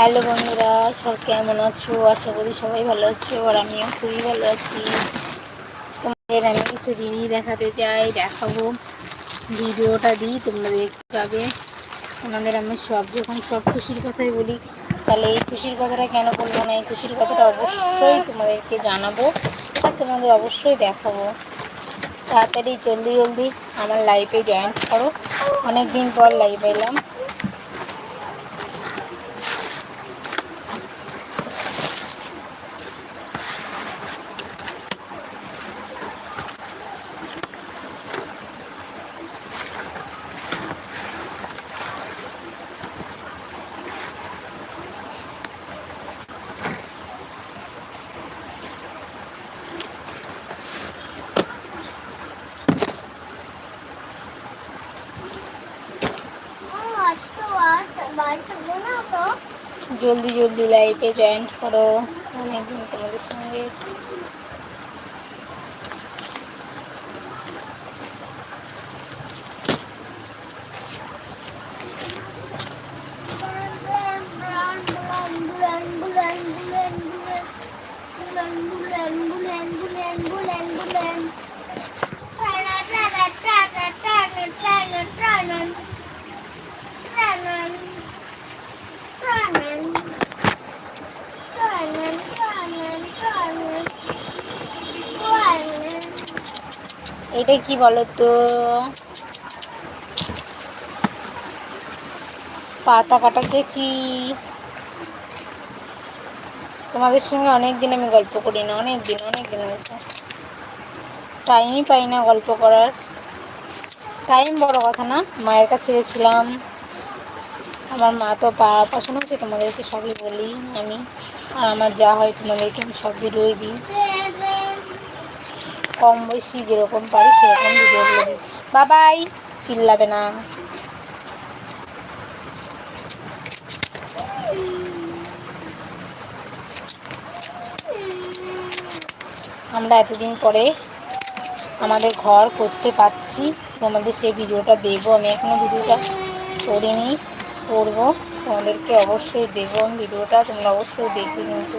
Hello বন্ধুরা, সব কেমন আছো? আশা করি সবাই ভালো আছো আর আমিও খুবই ভালো আছি। তোমাদের আমি কিছু জিনিস দেখাতে চাই, দেখাবো। ভিডিওটা দিই, তোমরা দেখতে পাবে। তোমাদের আমি সব, যখন সব খুশির কথাই বলি, তাহলে এই খুশির কথাটা কেন বলব না? এই খুশির কথাটা অবশ্যই তোমাদেরকে জানাব আর তোমাদের অবশ্যই দেখাবো। তাড়াতাড়ি, জলদি জলদি আমার লাইফে জয়েন করো। অনেক দিন পর লাইভ এলাম। জলদি জলদি লাইফে জয়েন করো। অনেকদিন তোমাদের সঙ্গে এটা কি বলো তো পাতা কাটা খেয়েছি তোমাদের সঙ্গে অনেক দিন আমি গল্প করি না অনেক দিন অনেক দিন হয়েছে। টাইমই পাই না গল্প করার। টাইম বড় কথা না, মায়ের কাছে গেছিলাম। আমার মা তো পা অপারেশন হচ্ছে তোমাদেরকে সবই বলি আমি। আর আমার যা হয় তোমাদেরকে আমি সব ভিডিওই দিই। কম বেশি যেরকম পারি সেরকম ভিডিওগুলো দিই। বাবাই, চিল্লাবে না। আমরা এতদিন পরে আমাদের ঘর করতে পারছি, তোমাদের সেই ভিডিওটা দেবো। আমি এখনও ভিডিওটা করিনি, করব। তোমাদেরকে অবশ্যই দেবো। ভিডিওটা তোমরা অবশ্যই দেখবে কিন্তু।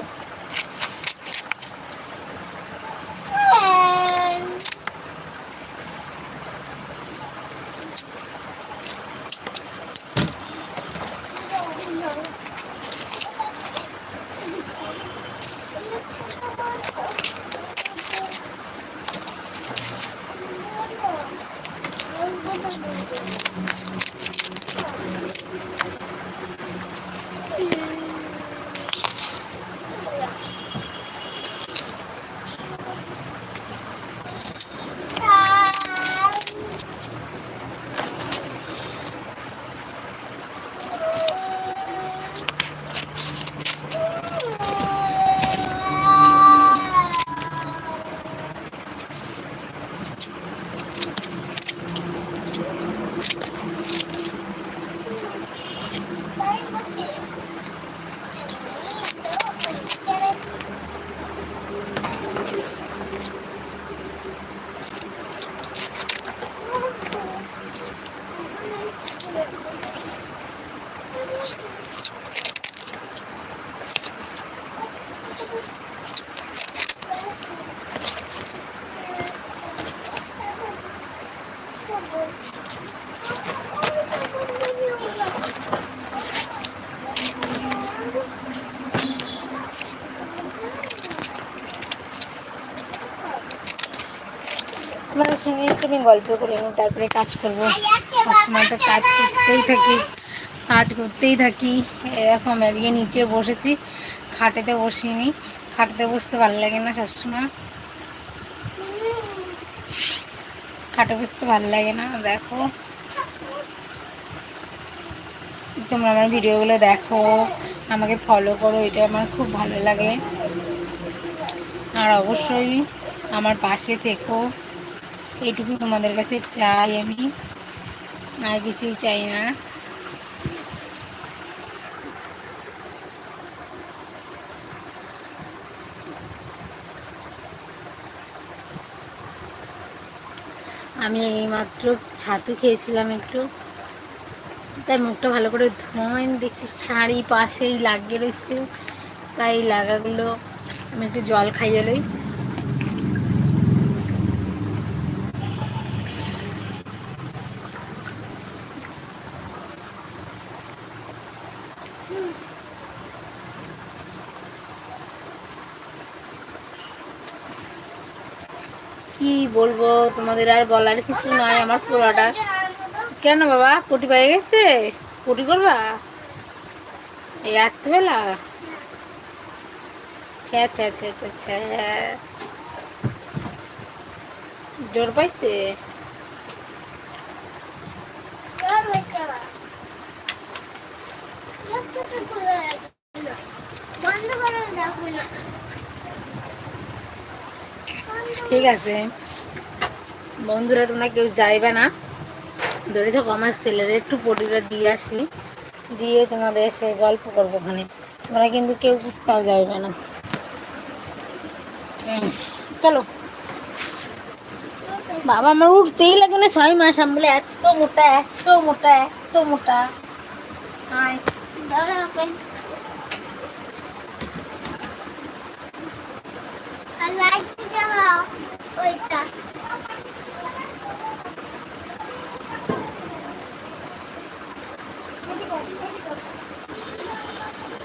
তোমাদের সঙ্গে একটু আমি গল্প করে নিই তারপরে কাজ করব। সবসময় তো কাজ করতেই থাকি, কাজ করতেই থাকি। এরকম আজকে নিচে বসেছি, খাটেতে বসিনি, খাটেতে বসতে ভালো লাগে না সবসময়। খাটে বসতে ভালো লাগে না, দেখো। তোমরা আমার ভিডিওগুলো দেখো, আমাকে ফলো করো, এটা আমার খুব ভালো লাগে। আর অবশ্যই আমার পাশে থেকো। এইটুকু তোমাদের কাছে চাই আমি। আর কিছুই চাই না। আমি এইমাত্র ছাতু খেয়েছিলাম একটু। তাই মুখটা ভালো করে ধোয়নি দেখছি শাড়ি পাশেই লাগিয়ে রয়েছে। তাই লাগাগুলো আমি একটু জল খাইয়ে লই কি বলব, তোমাদের আর বলার কিছু নাই, আমার পোড়াটা। কেন বাবা? পটি পেয়ে গেছে? পটি করবা? এই রাত্রিবেলা? ছ্যা ছ্যা ছ্যা জোর পাইছে? ঠিক আছে। বন্ধুরা, তোমরা কেউ যাইবে না। ধরে থাকো, আমার ছেলের একটু পটিটা দিয়ে আসি। দিয়ে তোমাদের এসে গল্প করব ওখানে। তোমরা কিন্তু কেউ কোথাও যাইবে না। চলো। বাবা, আমার উঠতেই লাগে না। ছয় মাস, আমি বলে, এত মোটা এত মোটা এত মোটা। হাই ওইটা Thank you.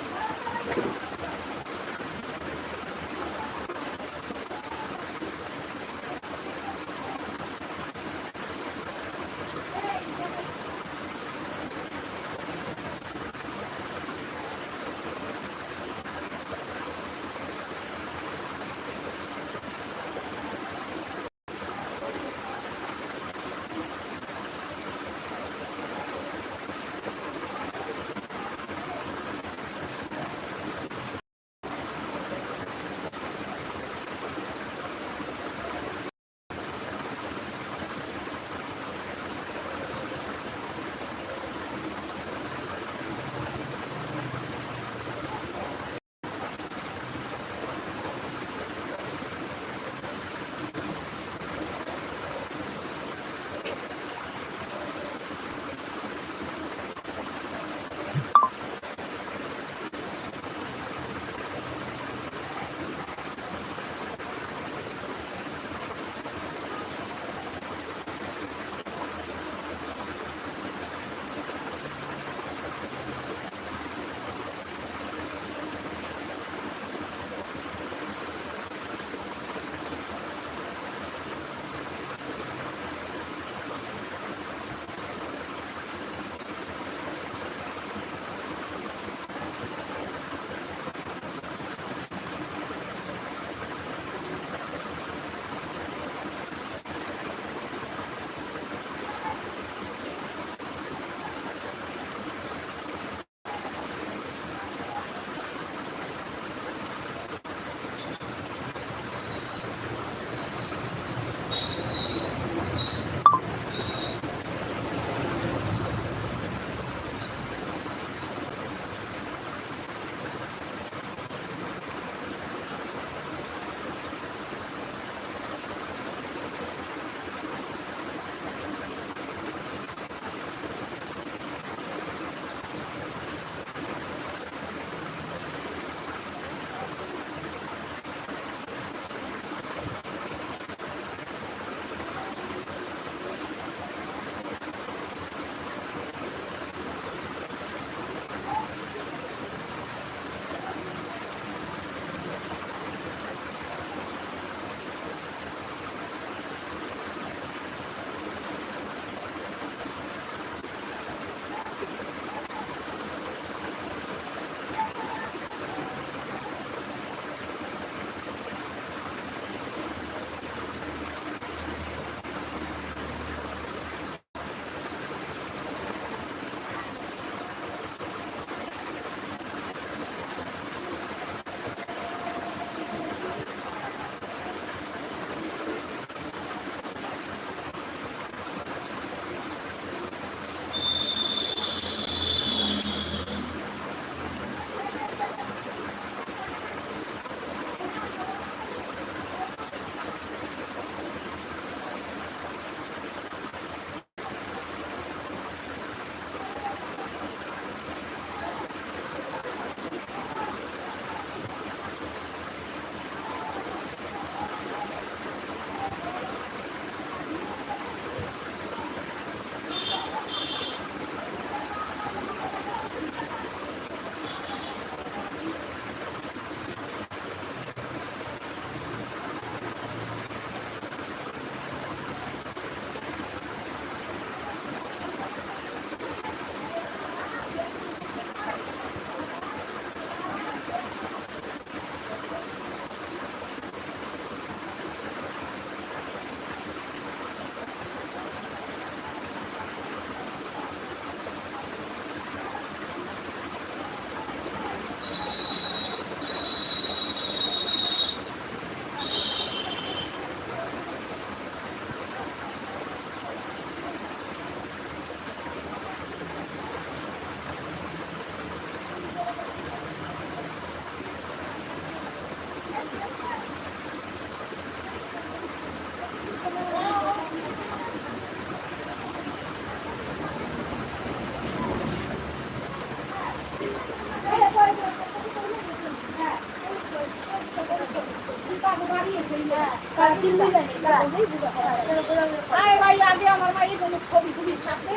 আর বাড়ি আগে আমার বাড়ি ছবি টবি থাকবে।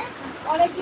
অনেকে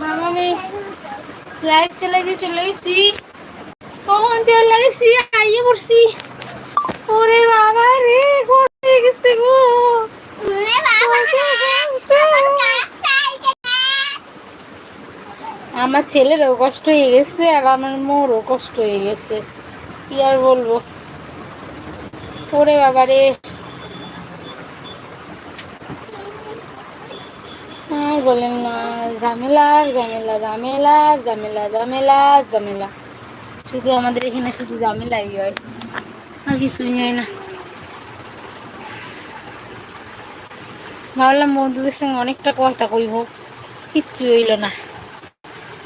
বাবা আমি লাইভ চলে গিয়ে চলে গেছি কখন চলে গেছি আইয়ে পড়ছি ওরে বাবা রে ঘুরে গেছে গো আমার ছেলেরও কষ্ট হয়ে গেছে আর আমার মোরও কষ্ট হয়ে গেছে। কি আর বলব? ওরে বাবা রে আর বলেন না ঝামেলার ঝামেলা ঝামেলা ঝামেলা ঝামেলা ঝামেলা। শুধু আমাদের এখানে শুধু ঝামেলাই হয়, আর কিছুই হয় না। ভাবলাম বন্ধুদের সঙ্গে অনেকটা কথা কইব, কিচ্ছু হইল না।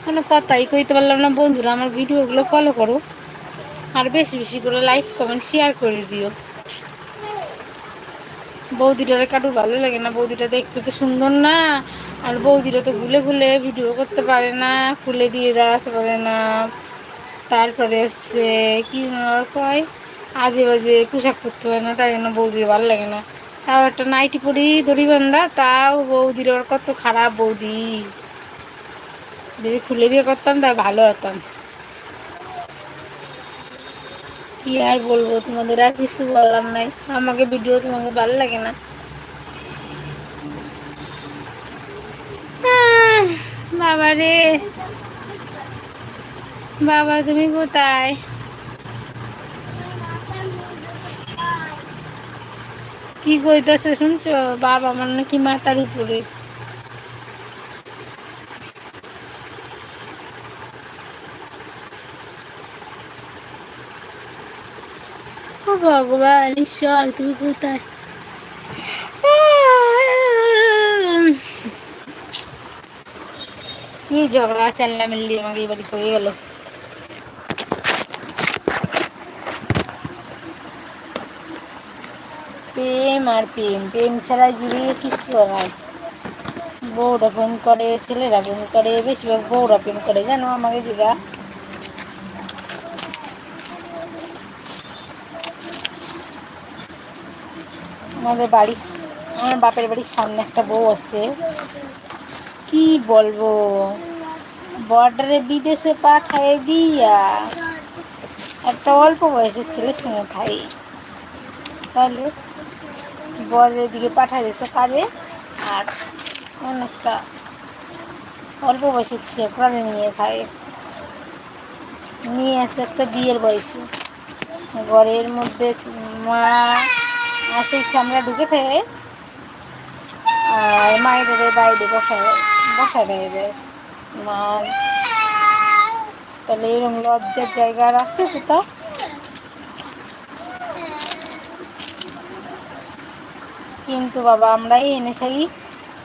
কোনো কথাই কইতে পারলাম না। বন্ধুরা, আমার ভিডিওগুলো ফলো করো। আর বেশি বেশি করে লাইক কমেন্ট শেয়ার করে দিও। বৌদিটারে কাটু ভালো লাগে না? বৌদিটা দেখতে তো সুন্দর না। আর বৌদিটা তো ঘুলে ঘুলে ভিডিও করতে পারে না খুলে দিয়ে দাঁড়াতে পারে না। তারপরে হচ্ছে, কি কয়? আজে বাজে পোশাক পরতে পারে না, তাই জন্য বৌদির ভালো লাগে না। তাও একটা নাইটি পরি দড়ি বান্ধা তাও বৌদির ওর কত খারাপ বৌদি। যদি খুলে দিয়ে করতাম তা ভালো হতাম কি আর বলব, তোমাদের আর কিছু বলার নাই। আমাকে ভিডিও তোমাকে ভালো লাগে না। বাবা রে বাবা, তুমি কোথায়? কি কইতেছে শুনছো? বাবা, আমার নাকি মাথার উপরে। ভগবান, ঈশ্বর তুমি কোথায় কি ঝগড়া, চাল্লা মিল্লি আমাকে এই বাড়িতে হয়ে গেল। প্রেম আর প্রেম প্রেম ছাড়া জুড়িয়ে কিছু নাই বউরা প্রেম করে, ছেলেরা প্রেম করে, বেশিরভাগ বউরা প্রেম করে, জানো আমাকে জিগা আমাদের বাড়ির আমার বাপের বাড়ির সামনে একটা বউ আছে। কি বলব? বর্ডারে বিদেশে পাঠায় দিয়া। একটা অল্প বয়সের ছেলের শুনে খাই। তাহলে বরের দিকে পাঠায় দিয়েছে কারে আর অনেকটা অল্প বয়সের ছেলে প্রাণে নিয়ে খায়। নিয়ে আছে একটা বিয়ের বয়সে। ঘরের মধ্যে মা আসে চামড়া ঢুকে থাকে। আর মায়ের বাইরে বসায় বসা হয়ে যায় মার তাহলে এরকম লজ্জার জায়গা আর আছে কোথাও? কিন্তু বাবা, আমরাই এনে থাকি,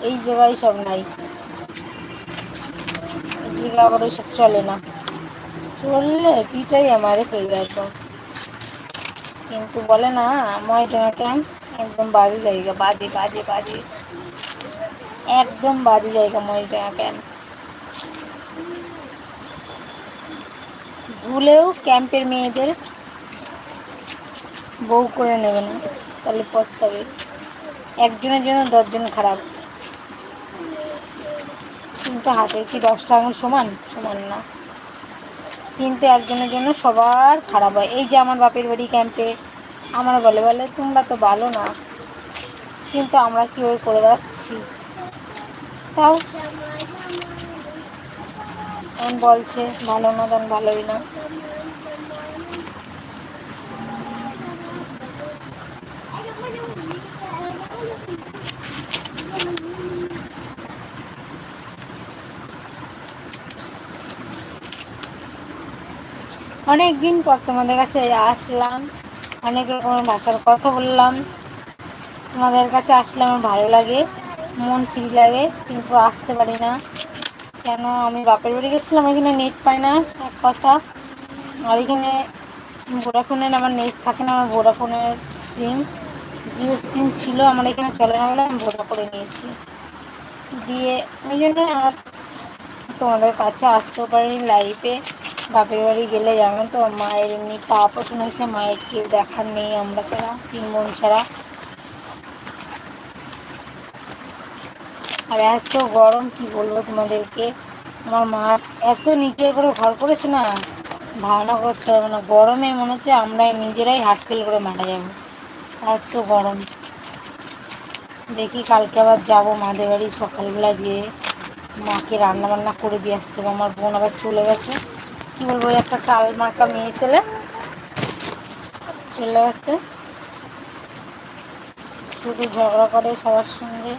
এই জায়গায় সব নাই। এই জায়গা আবার ওইসব চলে না। চললে পিটাই আমারে ফেলবে একদম। কিন্তু বলে না ময়টা কেন একদম বাজে জায়গা, বাজে বাজে বাজে। একদম বাজে জায়গা ময়টা কেন ভুলেও ক্যাম্পের মেয়েদের বউ করে নেবে না তাহলে পস্তাবে। একজনের জন্য দশজন খারাপ। কিন্তু হাতে কি দশটা আঙুল সমান? সমান না। কিন্তু একজনের জন্য সবার খারাপ হয়। এই যে আমার বাপের বাড়ি ক্যাম্পে আমার বলে বলে, তোমরা তো ভালো না। কিন্তু আমরা কি ওই করে বেড়াচ্ছি? তাও বলছে, ভালো না, তখন ভালোই না। অনেক দিন পর তোমাদের কাছে আসলাম, অনেক রকমের ভাষার কথা বললাম। তোমাদের কাছে আসলে আমার ভালো লাগে, মন ফ্রি লাগে, কিন্তু আসতে পারি না। কেন? আমি বাপের বাড়ি গেছিলাম এখানে নেট পাই না, এক কথা। আর এখানে ভোডাফোনের আমার নেট থাকে না, আমার ভোডাফোনের সিম জিও সিম ছিল, আমার এখানে চলে না বলে আমি ভোডা করে নিয়েছি। দিয়ে ওই জন্য আমার তোমাদের কাছে আসতেও পারি লাইফে বাপের বাড়ি গেলে জানো তো, মায়ের এমনি পা পছন্দ হয়েছে মায়ের কেউ দেখার নেই আমরা ছাড়া, তিন বোন ছাড়া। আর এত গরম, কি বলব তোমাদেরকে? আমার মা এত নিচে করে ঘর করেছে না, ধারণা করতে হবে না। গরমে মনে হচ্ছে আমরা নিজেরাই হাট ফেল করে মারা যাব। এত গরম। দেখি কালকে আবার যাব মাদের বাড়ি সকালবেলা গিয়ে, মাকে রান্না বান্না করে দিয়ে আসতে হবে। আমার বোন আবার চলে গেছে। কী বলব একটা কাল মার্কা মেয়ে ছেলে চলে গেছে শুধু ঝগড়া করে সবার সঙ্গে।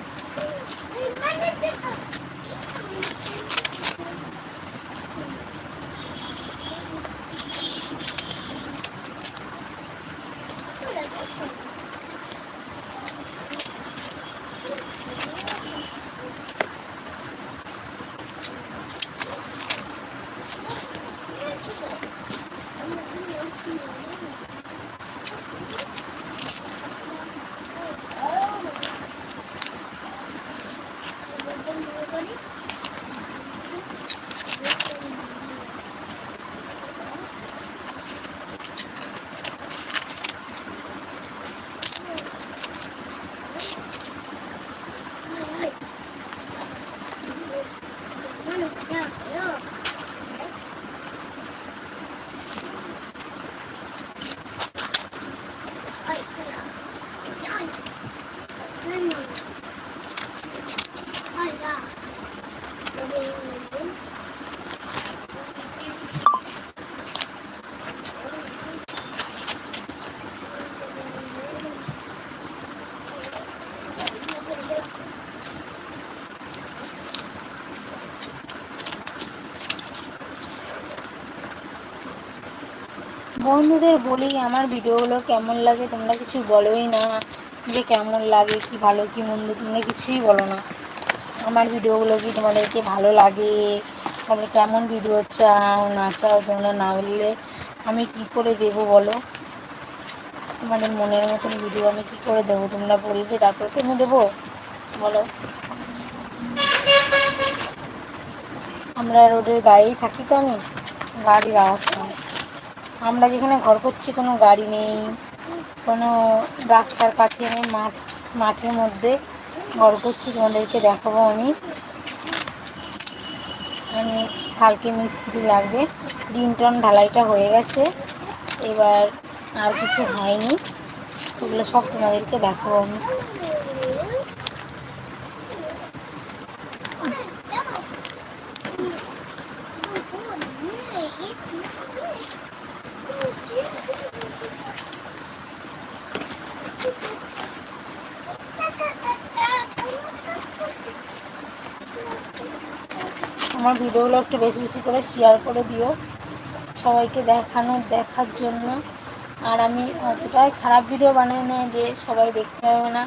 বন্ধুদের বলি, আমার ভিডিওগুলো কেমন লাগে তোমরা কিছু বলোই না। যে কেমন লাগে, কি ভালো, কি মন্দ, তোমরা কিছুই বলো না। আমার ভিডিওগুলো কি তোমাদেরকে ভালো লাগে? তোমরা কেমন ভিডিও চাও, না চাও তোমরা না বললে আমি কি করে দেব বলো? তোমাদের মনের মতন ভিডিও আমি কি করে দেবো? তোমরা বলবে, তারপর তুমি দেবো। বলো। আমরা রোডের গায়েই থাকি তো আমি? গাড়ির আওয়াজ আমরা যেখানে ঘর করছি, কোনো গাড়ি নেই, কোনো রাস্তার কাছে নেই, মাঠ, মাঠের মধ্যে ঘর করছি, তোমাদেরকে দেখাবো আমি। আমি কালকে মিস্ত্রি লাগবে। টন ঢালাইটা হয়ে গেছে। এবার আর কিছু হয়নি। এগুলো সব তোমাদেরকে দেখাবো আমি। আমার ভিডিওগুলো একটু বেশি বেশি করে শেয়ার করে দিও। সবাইকে দেখানো, দেখার জন্য। আর আমি অতটাই খারাপ ভিডিও বানাই না যে সবাই দেখতে পাবে না।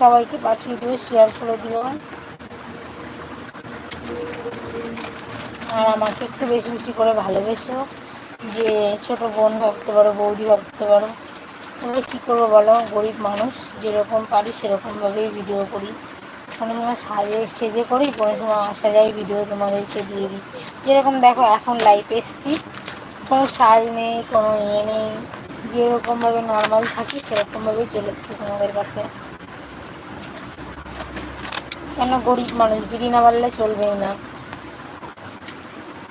সবাইকে পাঠিয়ে দিও শেয়ার করে দিও। আর আমাকে একটু বেশি বেশি করে ভালোবেসো যে ছোট বোন ভাবতে পারো, বৌদি ভাবতে পারো। আমরা কী করব বলো? গরিব মানুষ যেরকম পারি সেরকমভাবেই ভিডিও করি। কোনো সময় সাজে সেজে করি কোনো সময় আসা যায় ভিডিও তোমাদেরকে দিয়ে দিই। যেরকম দেখো, এখন লাইফ এসছি। কোনো সাজ নেই, কোনো ইয়ে নেই। যেরকমভাবে নর্মাল থাকি, সেরকমভাবেই চলে এসছি তোমাদের কাছে। কেন গরিব মানুষ, বিড়ি না বাড়লে চলবেই না।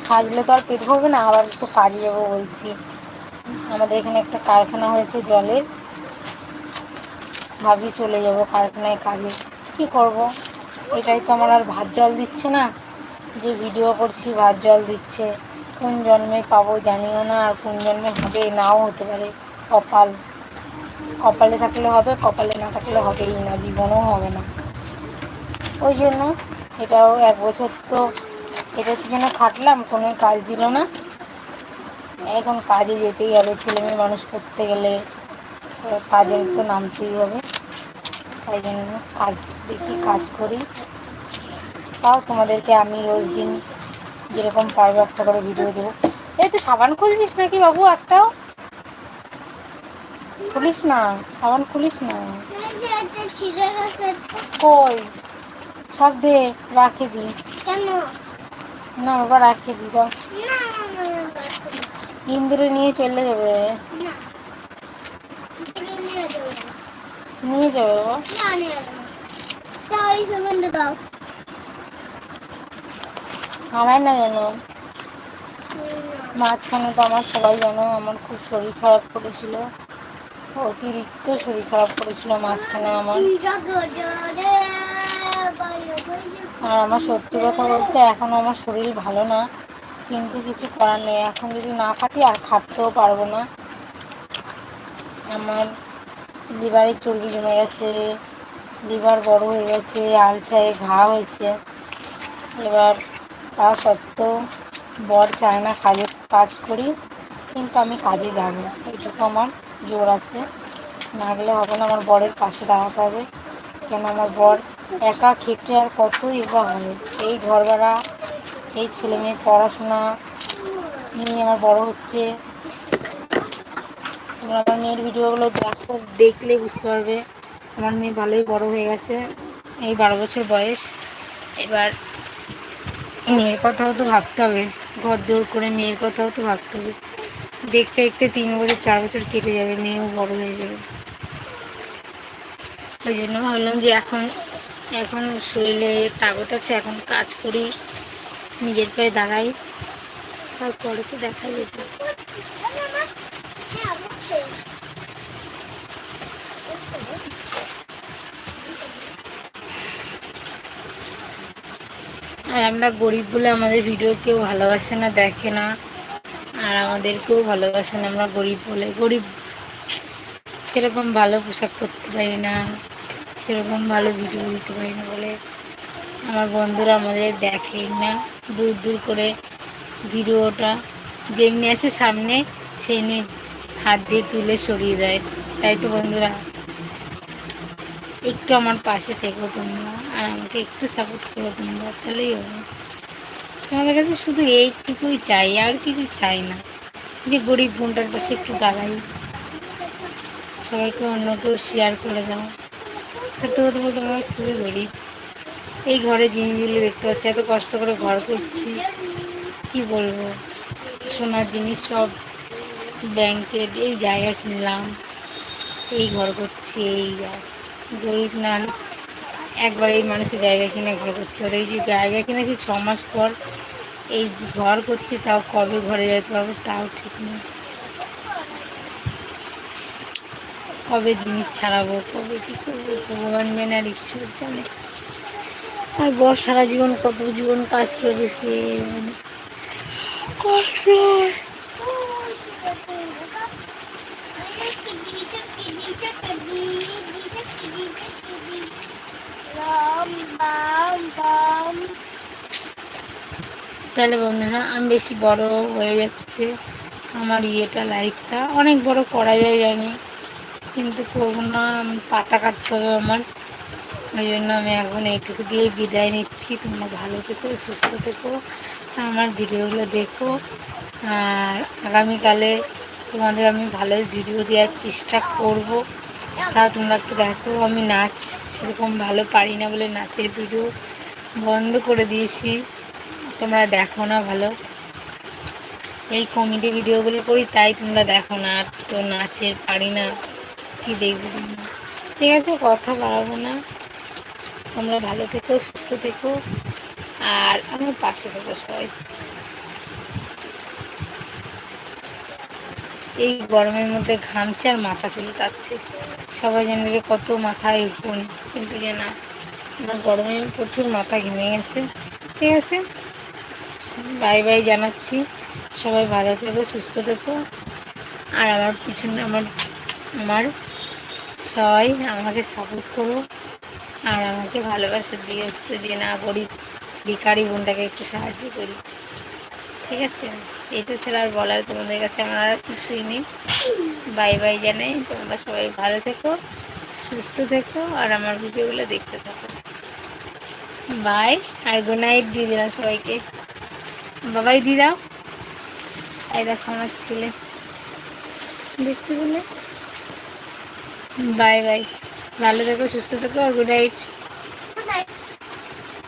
সাজলে তো আর পেট ভরবে না, আবার একটু কাজে যাব বলছি। আমাদের এখানে একটা কারখানা হয়েছে জলের। ভাবি চলে যাব কারখানায় কাজে। কি করব? এটাই তো আমার আর ভাত জল দিচ্ছে না। যে ভিডিও করছি, ভাত জল দিচ্ছে। কোন জন্মে পাবো জানিও না, আর কোন জন্মে হবে নাও হতে পারে। কপাল। কপালে থাকলে হবে, কপালে না থাকলে হবেই না, জীবনও হবে না। ওই জন্য এটাও এক বছর তো এটা যেন খাটলাম, কোনো কাজ দিল না। এখন কাজে যেতেই হবে ছেলে মেয়ে মানুষ করতে গেলে। কাজে তো নামতেই হবে। তাই জন্য কাজ দেখি, কাজ করি। তাও তোমাদেরকে আমি রোজ দিন যেরকম পারব একটা করে ভিডিও দেবো। এই তো সাবান খুলছিস নাকি বাবু একটাও? খুলিস না, সাবান খুলিস না। কই? সব দে, রাখে দি। না বাবা, রাখে দি, দাও। ইন্দুরে নিয়ে চলে যাবে। না তুমি নিয়ে যাও নিয়ে যাবে বাবা আমার না জানো মাঝখানে তো আমার সবাই জানো আমার খুব শরীর খারাপ করেছিল অতিরিক্ত শরীর খারাপ করেছিল মাঝখানে আমার আর আমার সত্যি কথা বলতে এখন আমার শরীর ভালো না কিন্তু কিছু করার নেই এখন যদি না খাটি আর খাটতেও পারব না আমার লিভারে চর্বি জমে গেছে, লিভার বড় হয়ে গেছে, আলসায় ঘা হয়েছে। এবার তা সত্ত্বেও বর চায় না কাজে, কাজ করি, কিন্তু আমি কাজে যাব। এইটুকু আমার জোর আছে। না গেলে হবে না আমার বরের পাশে দাঁড়াতে হবে। কেন আমার বর একা খেটে আর কতই বা হবে এই ঘর ভাড়া এই ছেলে মেয়ে পড়াশোনা নিয়ে আমার বড় হচ্ছে। তোমরা আমার মেয়ের ভিডিওগুলো দেখো, দেখলে বুঝতে পারবে আমার মেয়ে ভালোই বড় হয়ে গেছে, এই বারো বছর বয়স। এবার মেয়ের কথাও তো ভাবতে হবে, ঘর দৌড় করে মেয়ের কথাও তো ভাবতে হবে। দেখতে দেখতে তিন বছর, চার বছর কেটে যাবে, মেয়েও বড় হয়ে যাবে। ওই জন্য ভাবলাম যে এখন এখন শরীরে তাগত আছে, এখন কাজ করি, নিজের পায়ে দাঁড়াই, তারপরে তো দেখা যেত। আর আমরা গরিব বলে আমাদের ভিডিও কেউ ভালোবাসে না, দেখে না। আর আমাদেরকেও ভালোবাসে না আমরা গরিব বলে। গরিব সেরকম ভালো পোশাক করতে পারি না, সেরকম ভালো ভিডিও দিতে পারি না বলে আমার বন্ধুরা আমাদের দেখেই না। দূর দূর করে ভিডিওটা যেমনি আসে সামনে, সেমনি হাত দিয়ে তুলে সরিয়ে দেয়। তাই তো বন্ধুরা। একটু আমার পাশে থেকো তোমরা, আর আমাকে একটু সাপোর্ট করো তোমরা, তাহলেই হবে। তোমাদের কাছে শুধু এইটুকুই চাই, আর কিছু চাই না। যে গরিব বোনটার পাশে একটু দাঁড়াই। সবাইকে অন্য কেউ শেয়ার করে দাও। সত্যি কথা বলতে আমরা খুবই গরিব। এই ঘরে জিনিসগুলো দেখতে পাচ্ছি, এত কষ্ট করে ঘর করছি। কি বলব? সোনার জিনিস সব ব্যাংকের এই জায়গা কিনলাম। এই ঘর করছি, এই জায়গা গরিব না একবার এই মানুষের জায়গা কিনে ঘর করতে হবে। এই যে জায়গা কিনেছি ছ মাস পর, এই ঘর করছি, তাও কবে ঘরে যেতে পারব তাও ঠিক নেই। কবে জিনিস ছাড়াবো, কবে কী করব, ভগবান জানে আর ঈশ্বর জানে। আর বর সারা জীবন কত জীবন কাজ করবে সে কষ্ট। তাহলে বন্ধুরা, আমি বেশি বড় হয়ে যাচ্ছে। আমার ইয়েটা লাইফটা অনেক বড় করা যায় জানি, কিন্তু করব না পাতা কাটতে হবে আমার। ওই জন্য আমি এখন এইটুকু দিয়ে বিদায় নিচ্ছি। তোমরা ভালো থেকো, সুস্থ থেকো, আমার ভিডিওগুলো দেখো। আর আগামীকালে তোমাদের আমি ভালো ভিডিও দেওয়ার চেষ্টা করব। তা তোমরা একটু দেখো, আমি নাচ সেরকম ভালো পারি না বলে নাচের ভিডিও বন্ধ করে দিয়েছি। তোমরা দেখো না ভালো। এই কমেডি ভিডিওগুলো করি, তাই তোমরা দেখো না, আর তো নাচের পারি না। কি দেখব ঠিক আছে, কথা বাড়াবো না। তোমরা ভালো থেকো, সুস্থ থেকো। আর আমার পাশে থেকো সবাই। এই গরমের মধ্যে ঘামছে আর মাথা চুলকাচ্ছে সবাই জানবে যে কত মাথায় গুণ কিন্তু যে না, আমার গরমে প্রচুর মাথা ঘেমে গেছে। ঠিক আছে? বাই বাই জানাচ্ছি। সবাই ভালো থেকো, সুস্থ থেকো। আর আমার পিছনে আমার আমার সবাই আমাকে সাপোর্ট করো। আর আমাকে ভালোবাসা, দিয়ে যদি না গরিব ভিকারি বোনটাকে একটু সাহায্য করি। ঠিক আছে? এটা ছাড়া আর বলার তোমাদের কাছে আমার আর কিছুই নেই। বাই বাই জানাই, তোমরা সবাই ভালো থেকো, সুস্থ থেকো, আর আমার ভিডিওগুলো দেখতে থাকো। বাই, আর গুড নাইট দিয়ে দিলাম সবাইকে। বাবাই, দিয়ে দাও। এই দেখো আমার ছেলে। দেখতে পেলে? Bye bye. ভালো থেকো, সুস্থ থেকো, আর গুড নাইট